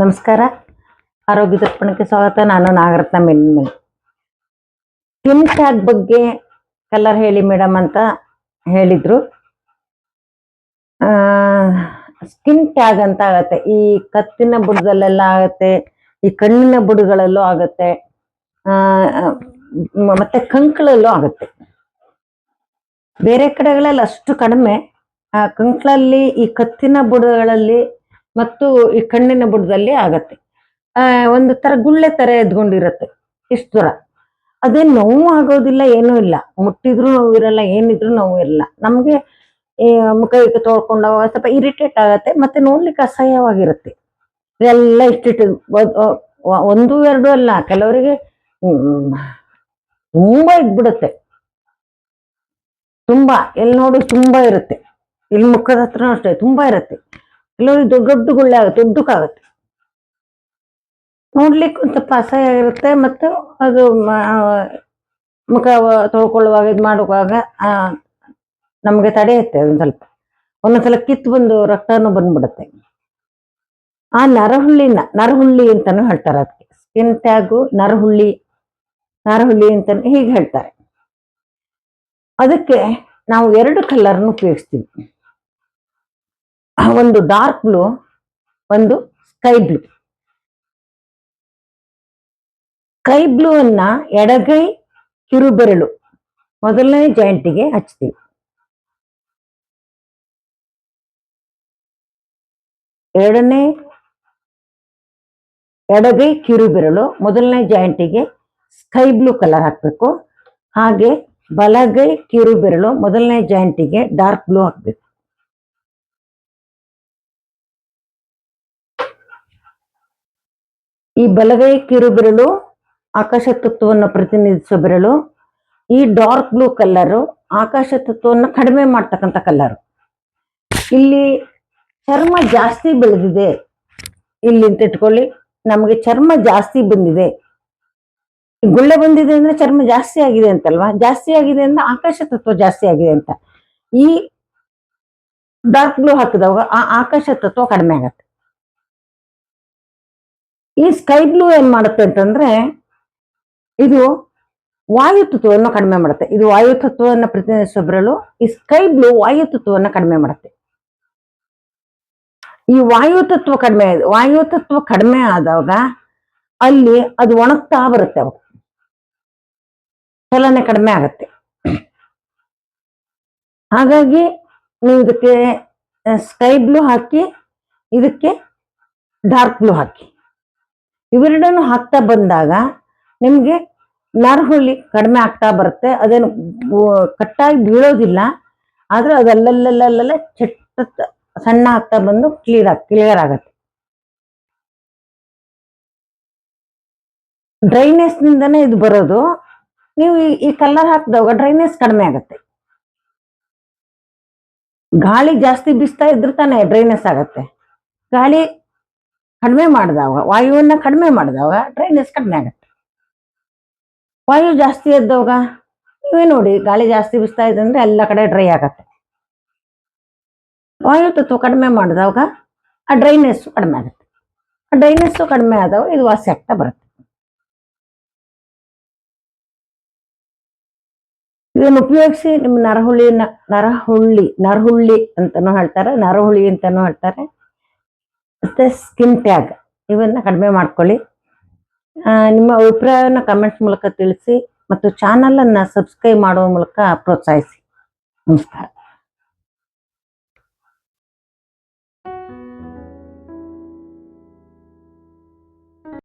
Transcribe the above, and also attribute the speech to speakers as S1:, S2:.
S1: ನಮಸ್ಕಾರ. ಆರೋಗ್ಯ ದರ್ಪಣಕ್ಕೆ ಸ್ವಾಗತ. ನಾನು ನಾಗರತ್ನ ಮೆಲ್ಮೇಲೆ ಸ್ಕಿನ್ ಟ್ಯಾಗ್ ಬಗ್ಗೆ ಕಲರ್ ಹೇಳಿ ಮೇಡಮ್ ಅಂತ ಹೇಳಿದ್ರು. ಸ್ಕಿನ್ ಟ್ಯಾಗ್ ಅಂತ ಆಗತ್ತೆ. ಈ ಕತ್ತಿನ ಬುಡದಲ್ಲೆಲ್ಲ ಆಗತ್ತೆ, ಈ ಕಣ್ಣಿನ ಬುಡಗಳಲ್ಲೂ ಆಗತ್ತೆ ಮತ್ತೆ ಕಂಕಳಲ್ಲೂ ಆಗತ್ತೆ. ಬೇರೆ ಕಡೆಗಳಲ್ಲಿ ಅಷ್ಟು ಕಡಿಮೆ. ಆ ಕಂಕ್ಳಲ್ಲಿ ಈ ಕತ್ತಿನ ಬುಡಗಳಲ್ಲಿ ಮತ್ತು ಈ ಕಣ್ಣಿನ ಬುಡದಲ್ಲಿ ಆಗತ್ತೆ. ಒಂದು ತರ ಗುಳ್ಳೆ ತರ ಎದ್ಕೊಂಡಿರತ್ತೆ ಇಷ್ಟು ದೂರ. ಅದೇ ನೋವು ಆಗೋದಿಲ್ಲ, ಏನೂ ಇಲ್ಲ. ಮುಟ್ಟಿದ್ರು ನೋವು ಇರಲ್ಲ ಏನಿದ್ರು ನೋವು ಇರಲ್ಲ ನಮಗೆ ಮುಖ ಗಿಖ ತೊಳ್ಕೊಂಡಾಗ ಸ್ವಲ್ಪ ಇರಿಟೇಟ್ ಆಗತ್ತೆ, ಮತ್ತೆ ನೋಡ್ಲಿಕ್ಕೆ ಅಸಹ್ಯವಾಗಿರುತ್ತೆ. ಎಲ್ಲ ಇಷ್ಟಿಟ್ಟು ಒಂದು ಎರಡು ಅಲ್ಲ. ಕೆಲವರಿಗೆ ತುಂಬಾ ಇದ್ಬಿಡುತ್ತೆ. ತುಂಬಾ ಎಲ್ಲಿ ನೋಡಿ ತುಂಬಾ ಇರುತ್ತೆ. ಇಲ್ಲಿ ಮುಖದ ಹತ್ರ ಅಷ್ಟೇ, ತುಂಬಾ ಇರುತ್ತೆ. ಕೆಲವರಿಗೆ ದೊಡ್ಡ ದೊಡ್ಡ ಗುಳ್ಳೆ ಆಗುತ್ತೆ ಉದ್ದಕ್ಕಾಗುತ್ತೆ ನೋಡ್ಲಿಕ್ಕೆ ಒಂದ್ ಸ್ವಲ್ಪ ಅಸಹ್ಯ ಇರುತ್ತೆ ಮತ್ತು ಅದು ಮುಖ ತೊಳ್ಕೊಳ್ಳುವಾಗ, ಇದು ಮಾಡುವಾಗ ನಮಗೆ ನಮ್ಗೆ ತಡೆಯುತ್ತೆ ಒಂದ್ ಸ್ವಲ್ಪ. ಒಂದೊಂದ್ಸಲ ಕಿತ್ತು ಬಂದು ರಕ್ತನೂ ಬಂದ್ಬಿಡುತ್ತೆ. ಆ ನರಹುಳ್ಳಿನ, ನರಹುಳ್ಳಿ ಅಂತಾನು ಹೇಳ್ತಾರೆ ಅದಕ್ಕೆ. ಸ್ಕಿನ್ ಟ್ಯಾಗು ನರಹುಳ್ಳಿ ನರಹುಳ್ಳಿ ಅಂತ ಹೀಗೆ ಹೇಳ್ತಾರೆ. ಅದಕ್ಕೆ ನಾವು ಎರಡು ಕಲರ್ನ ಉಪಯೋಗಿಸ್ತೀವಿ. ಒಂದು ಡಾರ್ಕ್ ಬ್ಲೂ ಒಂದು ಸ್ಕೈ ಬ್ಲೂ ಸ್ಕೈ ಬ್ಲೂ ಅನ್ನ ಎಡಗೈ ಕಿರುಬೆರಳು, ಮೊದಲನೇ ಜಾಯಿಂಟಿಗೆ ಹಚ್ತೀವಿ. ಎರಡನೇ ಎಡಗೈ ಕಿರುಬೆರಳು, ಮೊದಲನೇ ಜಾಯಿಂಟಿಗೆ ಸ್ಕೈ ಬ್ಲೂ ಕಲರ್ ಹಾಕಬೇಕು. ಹಾಗೆ ಬಲಗೈ ಕಿರು ಬೆರಳು ಮೊದಲನೇ ಜಾಯಿಂಟಿಗೆ ಡಾರ್ಕ್ ಬ್ಲೂ ಹಾಕ್ಬೇಕು. ಈ ಬಲಗೈ ಕಿರುಬೆರಳು ಆಕಾಶ ತತ್ವವನ್ನು ಪ್ರತಿನಿಧಿಸುವ ಬೆರಳು, ಈ ಡಾರ್ಕ್ ಬ್ಲೂ ಕಲ್ಲರು ಆಕಾಶ ತತ್ವವನ್ನು ಕಡಿಮೆ ಮಾಡ್ತಕ್ಕಂಥ ಕಲರ್ ಇಲ್ಲಿ ಚರ್ಮ ಜಾಸ್ತಿ ಬೆಳೆದಿದೆ. ಇಲ್ಲಿ ಅಂತ ಇಟ್ಕೊಳ್ಳಿ. ನಮಗೆ ಚರ್ಮ ಜಾಸ್ತಿ ಬಂದಿದೆ. ಗುಳ್ಳೆ ಬಂದಿದೆ ಅಂದ್ರೆ ಚರ್ಮ ಜಾಸ್ತಿ ಆಗಿದೆ ಅಂತಲ್ವಾ? ಜಾಸ್ತಿ ಆಗಿದೆ ಅಂದ್ರೆ ಆಕಾಶ ತತ್ವ ಜಾಸ್ತಿ ಆಗಿದೆ ಅಂತ. ಈ ಡಾರ್ಕ್ ಬ್ಲೂ ಹಾಕಿದವಾಗ ಆ ಆಕಾಶ ತತ್ವ ಕಡಿಮೆ ಆಗತ್ತೆ. ಈ ಸ್ಕೈ ಬ್ಲೂ ಏನ್ ಮಾಡುತ್ತೆ ಅಂತಂದ್ರೆ ಇದು ವಾಯು ತತ್ವವನ್ನು ಕಡಿಮೆ ಮಾಡುತ್ತೆ. ಇದು ವಾಯು ತತ್ವವನ್ನು ಪ್ರತಿನಿಧಿಸುವ ಬರಲು ಈ ಸ್ಕೈ ಬ್ಲೂ ವಾಯು ತತ್ವವನ್ನು ಕಡಿಮೆ ಮಾಡುತ್ತೆ. ಈ ವಾಯು ತತ್ವ ಕಡಿಮೆ, ವಾಯು ತತ್ವ ಕಡಿಮೆ ಆದಾಗ ಅಲ್ಲಿ ಅದು ಒಣಗ್ತಾ ಬರುತ್ತೆ ಅವಾಗ. ಚಲನೆ ಕಡಿಮೆ ಆಗತ್ತೆ. ಹಾಗಾಗಿ ನೀವು ಇದಕ್ಕೆ ಸ್ಕೈ ಬ್ಲೂ ಹಾಕಿ, ಇದಕ್ಕೆ ಡಾರ್ಕ್ ಬ್ಲೂ ಹಾಕಿ. ಇವೆರಡನ್ನು ಹಾಕ್ತಾ ಬಂದಾಗ ನಿಮಗೆ ನರಹುಳಿ ಕಡಿಮೆ ಆಗ್ತಾ ಬರುತ್ತೆ. ಅದೇನು ಕಟ್ಟಾಗಿ ಬೀಳೋದಿಲ್ಲ. ಆದ್ರೆ ಅದಲ್ಲಲ್ಲಲ್ಲಲ್ಲ ಚಟ್ಟ ಸಣ್ಣ ಆಗ್ತಾ ಬಂದು ಕ್ಲಿಯರ್ ಆಗಿ ಕ್ಲಿಯರ್ ಆಗತ್ತೆ. ಡ್ರೈನೆಸ್ ನಿಂದನೇ ಇದು ಬರೋದು. ನೀವು ಈ- ಕಲ್ಲರ್ ಹಾಕಿದಾಗ ಡ್ರೈನೆಸ್ ಕಡಿಮೆ ಆಗುತ್ತೆ. ಗಾಳಿ ಜಾಸ್ತಿ ಬೀಸ್ತಾ ಇದ್ರೆ ತಾನೇ ಡ್ರೈನೆಸ್ ಆಗತ್ತೆ. ಗಾಳಿ ಕಡಿಮೆ ಮಾಡಿದಾಗ ವಾಯುವನ್ನ ಕಡಿಮೆ ಮಾಡಿದಾಗ ಡ್ರೈನೆಸ್ ಕಡಿಮೆ ಆಗತ್ತೆ. ವಾಯು ಜಾಸ್ತಿ ಎದ್ದವಾಗ ನೀವೇ ನೋಡಿ ಗಾಳಿ ಜಾಸ್ತಿ ಬೀಸ್ತಾ ಇದೆ ಅಂದ್ರೆ ಎಲ್ಲ ಕಡೆ ಡ್ರೈ ಆಗತ್ತೆ. ವಾಯು ತತ್ವ ಕಡಿಮೆ ಮಾಡಿದಾಗ ಆ ಡ್ರೈನೆಸ್ ಕಡಿಮೆ ಆಗುತ್ತೆ. ಆ ಡ್ರೈನೆಸ್ ಕಡಿಮೆ ಆದಾಗ ಇದು ವಾಸಿ ಆಗ್ತಾ ಬರುತ್ತೆ. ಇದನ್ನು ಉಪಯೋಗಿಸಿ ನಿಮ್ಮ ನರಹುಳಿನ ನರಹುಳ್ಳಿ ನರಹುಳ್ಳಿ ಅಂತಾನು ಹೇಳ್ತಾರೆ, ನರಹುಳಿ ಅಂತಾನು ಹೇಳ್ತಾರೆ. ಮತ್ತೆ ಸ್ಕಿನ್ ಟ್ಯಾಗ್ ಇವನ್ನ ಕಡಿಮೆ ಮಾಡ್ಕೊಳ್ಳಿ. ನಿಮ್ಮ ಅಭಿಪ್ರಾಯವನ್ನು ಕಮೆಂಟ್ಸ್ ಮೂಲಕ ತಿಳಿಸಿ ಮತ್ತು ಚಾನಲ್ ಅನ್ನ ಸಬ್ಸ್ಕ್ರೈಬ್ ಮಾಡುವ ಮೂಲಕ ಪ್ರೋತ್ಸಾಹಿಸಿ. ನಮಸ್ಕಾರ.